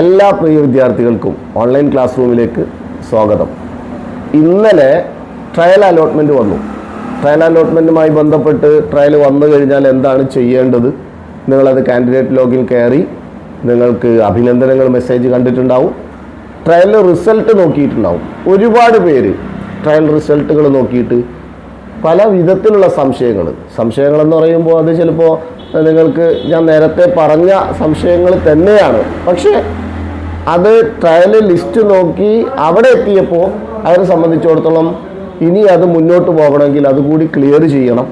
എല്ലാ പ്രിയ വിദ്യാർത്ഥികൾക്കും online class റൂമിലേക്ക് സ്വാഗതം. ഇന്നലെ ട്രയൽ അലോട്ട്മെന്റ് വന്നു. ട്രയൽ അലോട്ട്മെന്റുമായി ബന്ധപ്പെട്ട് ട്രയൽ വന്നു കഴിഞ്ഞാൽ എന്താണ് ചെയ്യേണ്ടത്? നിങ്ങളത് കാൻഡിഡേറ്റ് ലോഗിൽ കയറി നിങ്ങൾക്ക് അഭിനന്ദനങ്ങൾ മെസ്സേജ് കണ്ടിട്ടുണ്ടാവും. ട്രയൽ റിസൾട്ട് നോക്കിയിട്ടുണ്ടാവും. ഒരുപാട് പേര് ട്രയൽ റിസൾട്ടുകൾ നോക്കിയിട്ട് പല വിധത്തിലുള്ള സംശയങ്ങൾ. സംശയങ്ങളെന്ന് പറയുമ്പോൾ അത് ചിലപ്പോൾ നിങ്ങൾക്ക് ഞാൻ നേരത്തെ പറഞ്ഞ സംശയങ്ങൾ തന്നെയാണ്. പക്ഷേ അത് ട്രയൽ ലിസ്റ്റ് നോക്കി അവിടെ എത്തിയപ്പോൾ അവരെ സംബന്ധിച്ചിടത്തോളം ഇനി അത് മുന്നോട്ട് പോകണമെങ്കിൽ അതുകൂടി ക്ലിയർ ചെയ്യണം.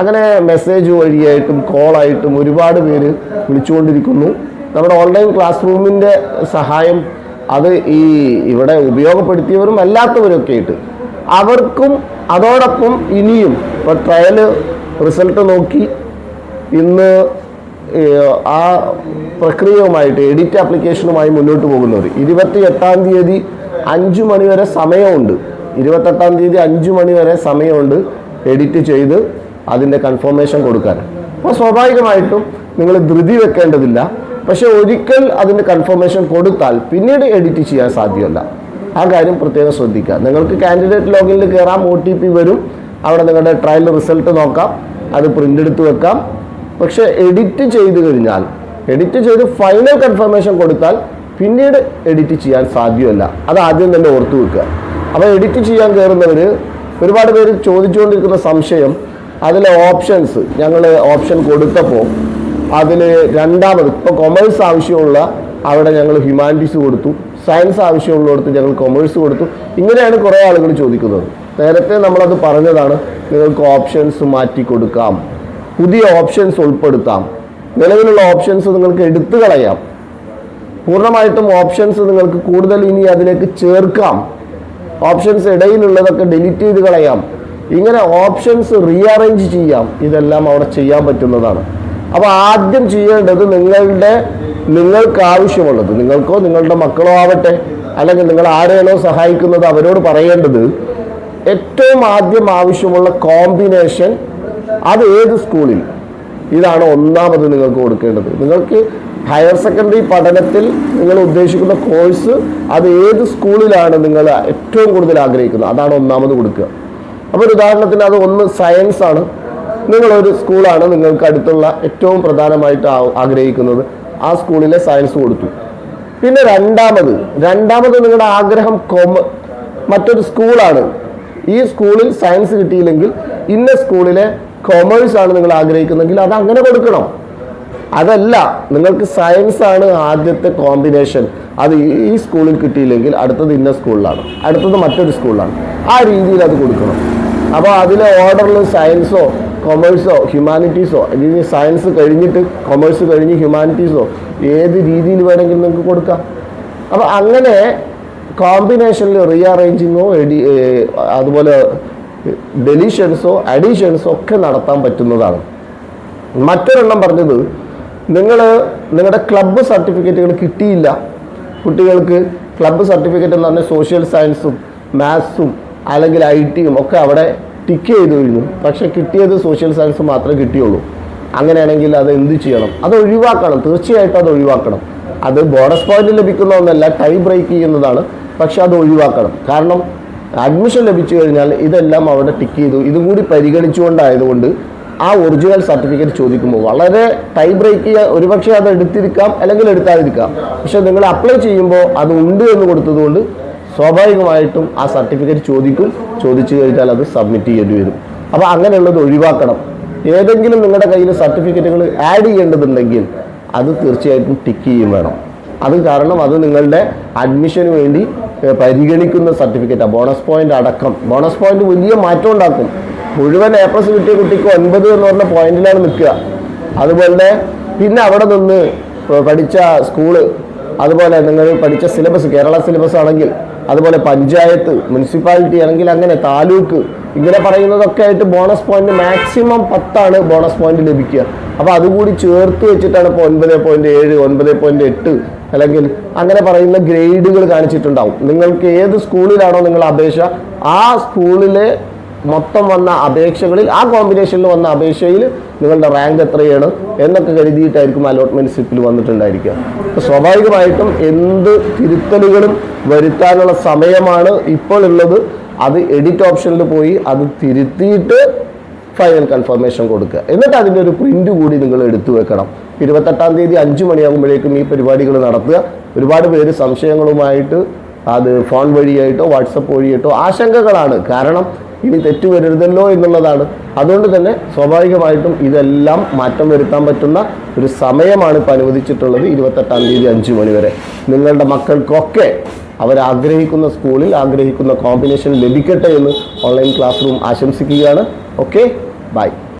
അങ്ങനെ മെസ്സേജ് വഴിയായിട്ടും കോളായിട്ടും ഒരുപാട് പേര് വിളിച്ചുകൊണ്ടിരിക്കുന്നു. നമ്മുടെ ഓൺലൈൻ ക്ലാസ് റൂമിന്റെ സഹായം അത് ഈ ഇവിടെ ഉപയോഗപ്പെടുത്തിയവരും അല്ലാത്തവരൊക്കെ ആയിട്ട് അവർക്കും അതോടൊപ്പം ഇനിയും ഇപ്പോൾ ട്രയൽ റിസൾട്ട് നോക്കി ഇന്ന് ആ പ്രക്രിയയുമായിട്ട് എഡിറ്റ് ആപ്ലിക്കേഷനുമായി മുന്നോട്ട് പോകുന്നവർ ഇരുപത്തി എട്ടാം തീയതി അഞ്ച് മണി വരെ സമയമുണ്ട്. ഇരുപത്തെട്ടാം തീയതി അഞ്ച് മണി വരെ സമയമുണ്ട് എഡിറ്റ് ചെയ്ത് അതിന്റെ കൺഫർമേഷൻ കൊടുക്കാൻ. അപ്പോൾ സ്വാഭാവികമായിട്ടും നിങ്ങൾ ധൃതി വെക്കേണ്ടതില്ല. പക്ഷേ ഒരിക്കൽ അതിന്റെ കൺഫർമേഷൻ കൊടുത്താൽ പിന്നീട് എഡിറ്റ് ചെയ്യാൻ സാധ്യമല്ല. ആ കാര്യം പ്രത്യേകം ശ്രദ്ധിക്കുക. നിങ്ങൾക്ക് കാൻഡിഡേറ്റ് ലോഗിനിൽ കയറാം ഒ വരും. അവിടെ നിങ്ങളുടെ ട്രയൽ റിസൾട്ട് നോക്കാം. അത് പ്രിന്റ് എടുത്ത് വെക്കാം. പക്ഷേ എഡിറ്റ് ചെയ്ത് കഴിഞ്ഞാൽ എഡിറ്റ് ചെയ്ത് ഫൈനൽ കൺഫർമേഷൻ കൊടുത്താൽ പിന്നീട് എഡിറ്റ് ചെയ്യാൻ സാധ്യമല്ല. അത് ആദ്യം തന്നെ ഓർത്തു വെക്കുക. അപ്പോൾ എഡിറ്റ് ചെയ്യാൻ കയറുന്നവർ ഒരുപാട് പേര് ചോദിച്ചുകൊണ്ടിരിക്കുന്ന സംശയം അതിലെ ഓപ്ഷൻസ് ഞങ്ങൾ ഓപ്ഷൻ കൊടുത്തപ്പോൾ അതിൽ രണ്ടാമത് ഇപ്പോൾ കൊമേഴ്സ് ആവശ്യമുള്ള അവിടെ ഞങ്ങൾ ഹ്യൂമാനിറ്റീസ് കൊടുത്തു സയൻസ് ആവശ്യമുള്ളിടത്ത് ഞങ്ങൾ കൊമേഴ്സ് കൊടുത്തു. ഇങ്ങനെയാണ് കുറേ ആളുകൾ ചോദിക്കുന്നത്. നേരത്തെ നമ്മളത് പറഞ്ഞതാണ് നിങ്ങൾക്ക് ഓപ്ഷൻസ് മാറ്റി കൊടുക്കാം. പുതിയ ഓപ്ഷൻസ് ഉൾപ്പെടുത്താം. നിലവിലുള്ള ഓപ്ഷൻസ് നിങ്ങൾക്ക് എടുത്തു കളയാം. പൂർണമായിട്ടും ഓപ്ഷൻസ് നിങ്ങൾക്ക് കൂടുതൽ ഇനി അതിലേക്ക് ചേർക്കാം. ഓപ്ഷൻസ് ഇടയിലുള്ളതൊക്കെ ഡിലീറ്റ് ചെയ്ത് കളയാം. ഇങ്ങനെ ഓപ്ഷൻസ് റീഅറേഞ്ച് ചെയ്യാം. ഇതെല്ലാം അവിടെ ചെയ്യാൻ പറ്റുന്നതാണ്. അപ്പോൾ ആദ്യം ചെയ്യേണ്ടത് നിങ്ങളുടെ നിങ്ങൾക്ക് ആവശ്യമുള്ളത് നിങ്ങൾക്കോ നിങ്ങളുടെ മക്കളോ ആവട്ടെ അല്ലെങ്കിൽ നിങ്ങൾ ആരെയാണോ സഹായിക്കുന്നത് അവരോട് പറയേണ്ടത് ഏറ്റവും ആദ്യം ആവശ്യമുള്ള കോമ്പിനേഷൻ അത് ഏത് സ്കൂളിൽ? ഇതാണ് ഒന്നാമത് നിങ്ങൾക്ക് കൊടുക്കേണ്ടത്. നിങ്ങൾക്ക് ഹയർ സെക്കൻഡറി പഠനത്തിൽ നിങ്ങൾ ഉദ്ദേശിക്കുന്ന കോഴ്സ് അത് ഏത് സ്കൂളിലാണ് നിങ്ങൾ ഏറ്റവും കൂടുതൽ ആഗ്രഹിക്കുന്നത്? അതാണ് ഒന്നാമത് കൊടുക്കുക. അപ്പോൾ ഒരു ഉദാഹരണത്തിന് അത് ഒന്ന് സയൻസ് ആണ്. നിങ്ങളൊരു സ്കൂളാണ് നിങ്ങൾക്ക് അടുത്തുള്ള ഏറ്റവും പ്രധാനമായിട്ട് ആഗ്രഹിക്കുന്നത്. ആ സ്കൂളിലെ സയൻസ് കൊടുത്തു. പിന്നെ രണ്ടാമത് രണ്ടാമത് നിങ്ങളുടെ ആഗ്രഹം കോമ മറ്റൊരു സ്കൂളാണ്. ഈ സ്കൂളിൽ സയൻസ് കിട്ടിയില്ലെങ്കിൽ ഇന്ന സ്കൂളിലെ കൊമേഴ്സ് ആണ് നിങ്ങൾ ആഗ്രഹിക്കുന്നെങ്കിൽ അത് അങ്ങനെ കൊടുക്കണം. അതല്ല നിങ്ങൾക്ക് സയൻസ് ആണ് ആദ്യത്തെ കോമ്പിനേഷൻ അത് ഈ- സ്കൂളിൽ കിട്ടിയില്ലെങ്കിൽ അടുത്തത് ഇന്ന സ്കൂളിലാണ് അടുത്തത് മറ്റൊരു സ്കൂളിലാണ് ആ രീതിയിൽ അത് കൊടുക്കണം. അപ്പോൾ അതിലെ ഓർഡറിൽ സയൻസോ കൊമേഴ്സോ ഹ്യൂമാനിറ്റീസോ അല്ലെങ്കിൽ സയൻസ് കഴിഞ്ഞിട്ട് കൊമേഴ്സ് കഴിഞ്ഞ് ഹ്യൂമാനിറ്റീസോ ഏത് രീതിയിൽ വേണമെങ്കിലും നിങ്ങൾക്ക് കൊടുക്കാം. അപ്പോൾ അങ്ങനെ കോമ്പിനേഷനിൽ റീഅറേഞ്ചിങ്ങോ എഡി അതുപോലെ ഡെലീഷൻസോ അഡീഷൻസോ ഒക്കെ നടത്താൻ പറ്റുന്നതാണ്. മറ്റൊരെണ്ണം പറഞ്ഞത് നിങ്ങൾ നിങ്ങളുടെ ക്ലബ്ബ് സർട്ടിഫിക്കറ്റുകൾ കിട്ടിയില്ല. കുട്ടികൾക്ക് ക്ലബ്ബ് സർട്ടിഫിക്കറ്റ് എന്ന് പറഞ്ഞാൽ സോഷ്യൽ സയൻസും മാത്സും അല്ലെങ്കിൽ ഐ ടിയും ഒക്കെ അവിടെ ടിക്ക് ചെയ്ത് കഴിഞ്ഞു. പക്ഷെ കിട്ടിയത് സോഷ്യൽ സയൻസ് മാത്രമേ കിട്ടിയുള്ളൂ. അങ്ങനെയാണെങ്കിൽ അത് എന്ത് ചെയ്യണം? അത് ഒഴിവാക്കണം. തീർച്ചയായിട്ടും അത് ഒഴിവാക്കണം. അത് ബോണസ് പോയിന്റ് ലഭിക്കുന്ന ഒന്നല്ല ടൈ ബ്രേക്ക് ചെയ്യുന്നതാണ്. പക്ഷെ അത് ഒഴിവാക്കണം. കാരണം അഡ്മിഷൻ ലഭിച്ചു കഴിഞ്ഞാൽ ഇതെല്ലാം അവിടെ ടിക്ക് ചെയ്തു. ഇതും കൂടി പരിഗണിച്ചുകൊണ്ടായതുകൊണ്ട് ആ ഒറിജിനൽ സർട്ടിഫിക്കറ്റ് ചോദിക്കുമ്പോൾ വളരെ ടൈ ബ്രേക്ക് ചെയ്യുക ഒരുപക്ഷെ അത് എടുത്തിരിക്കാം അല്ലെങ്കിൽ എടുക്കാതിരിക്കാം. പക്ഷെ നിങ്ങൾ അപ്ലൈ ചെയ്യുമ്പോൾ അത് ഉണ്ട് എന്ന് കൊടുത്തതുകൊണ്ട് സ്വാഭാവികമായിട്ടും ആ സർട്ടിഫിക്കറ്റ് ചോദിക്കും. ചോദിച്ചു കഴിഞ്ഞാൽ അത് സബ്മിറ്റ് ചെയ്യേണ്ടി വരും. അപ്പോൾ അങ്ങനെയുള്ളത് ഒഴിവാക്കണം. ഏതെങ്കിലും നിങ്ങളുടെ കയ്യിൽ സർട്ടിഫിക്കറ്റുകൾ ആഡ് ചെയ്യേണ്ടതുണ്ടെങ്കിൽ അത് തീർച്ചയായിട്ടും ടിക്ക് ചെയ്യും വേണം അത് കാരണം അത് നിങ്ങളുടെ അഡ്മിഷന് വേണ്ടി പരിഗണിക്കുന്ന സർട്ടിഫിക്കറ്റാണ് ബോണസ് പോയിന്റ് അടക്കം. ബോണസ് പോയിന്റ് വലിയ മാറ്റം ഉണ്ടാക്കും. മുഴുവൻ എ പ്ലസ് കിട്ടിയ കുട്ടിക്ക് ഒൻപത് എന്ന് പറഞ്ഞ പോയിന്റിലാണ് നിൽക്കുക. അതുപോലെ പിന്നെ അവിടെ നിന്ന് പഠിച്ച സ്കൂൾ അതുപോലെ നിങ്ങൾ പഠിച്ച സിലബസ് കേരള സിലബസ് ആണെങ്കിൽ അതുപോലെ പഞ്ചായത്ത് മുനിസിപ്പാലിറ്റി ആണെങ്കിൽ അങ്ങനെ താലൂക്ക് ഇങ്ങനെ പറയുന്നതൊക്കെ ആയിട്ട് ബോണസ് പോയിന്റ് മാക്സിമം പത്താണ് ബോണസ് പോയിന്റ് ലഭിക്കുക. അപ്പോൾ അതുകൂടി ചേർത്ത് വെച്ചിട്ടാണ് ഇപ്പോൾ ഒൻപത് പോയിന്റ് ഏഴ് ഒൻപത് പോയിന്റ് എട്ട് അല്ലെങ്കിൽ അങ്ങനെ പറയുന്ന ഗ്രേഡുകൾ കാണിച്ചിട്ടുണ്ടാവും. നിങ്ങൾക്ക് ഏത് സ്കൂളിലാണോ നിങ്ങൾ അപേക്ഷ ആ സ്കൂളിലെ മൊത്തം വന്ന അപേക്ഷകളിൽ ആ കോമ്പിനേഷനിൽ വന്ന അപേക്ഷയിൽ നിങ്ങളുടെ റാങ്ക് എത്രയാണ് എന്നൊക്കെ കരുതിയിട്ടായിരിക്കും അലോട്ട്മെന്റ് സ്ലിപ്പിൽ വന്നിട്ടുണ്ടായിരിക്കുക. സ്വാഭാവികമായിട്ടും എന്ത് തിരുത്തലുകളും വരുത്താനുള്ള സമയമാണ് ഇപ്പോൾ ഉള്ളത്. അത് എഡിറ്റ് ഓപ്ഷനിൽ പോയി അത് തിരുത്തിയിട്ട് ഫൈനൽ കൺഫർമേഷൻ കൊടുക്കുക. എന്നിട്ട് അതിന്റെ ഒരു പ്രിന്റ് കൂടി നിങ്ങൾ എടുത്തു വെക്കണം. ഇരുപത്തെട്ടാം തീയതി അഞ്ച് മണിയാകുമ്പോഴേക്കും ഈ പരിപാടികൾ നടത്തുക. ഒരുപാട് പേര് സംശയങ്ങളുമായിട്ട് അത് ഫോൺ വഴിയായിട്ടോ വാട്സപ്പ് വഴിയായിട്ടോ ആശങ്കകളാണ്. കാരണം ഇനി തെറ്റ് വരരുതല്ലോ എന്നുള്ളതാണ്. അതുകൊണ്ട് തന്നെ സ്വാഭാവികമായിട്ടും ഇതെല്ലാം മാറ്റം വരുത്താൻ പറ്റുന്ന ഒരു സമയമാണ് ഇപ്പോൾ അനുവദിച്ചിട്ടുള്ളത് ഇരുപത്തെട്ടാം തീയതി അഞ്ച് മണി വരെ. നിങ്ങളുടെ മക്കൾക്കൊക്കെ അവരാഗ്രഹിക്കുന്ന സ്കൂളിൽ ആഗ്രഹിക്കുന്ന കോമ്പിനേഷൻ ലഭിക്കട്ടെ എന്ന് ഓൺലൈൻ ക്ലാസ് റൂം ആശംസിക്കുകയാണ്. ഓക്കെ? ബൈ.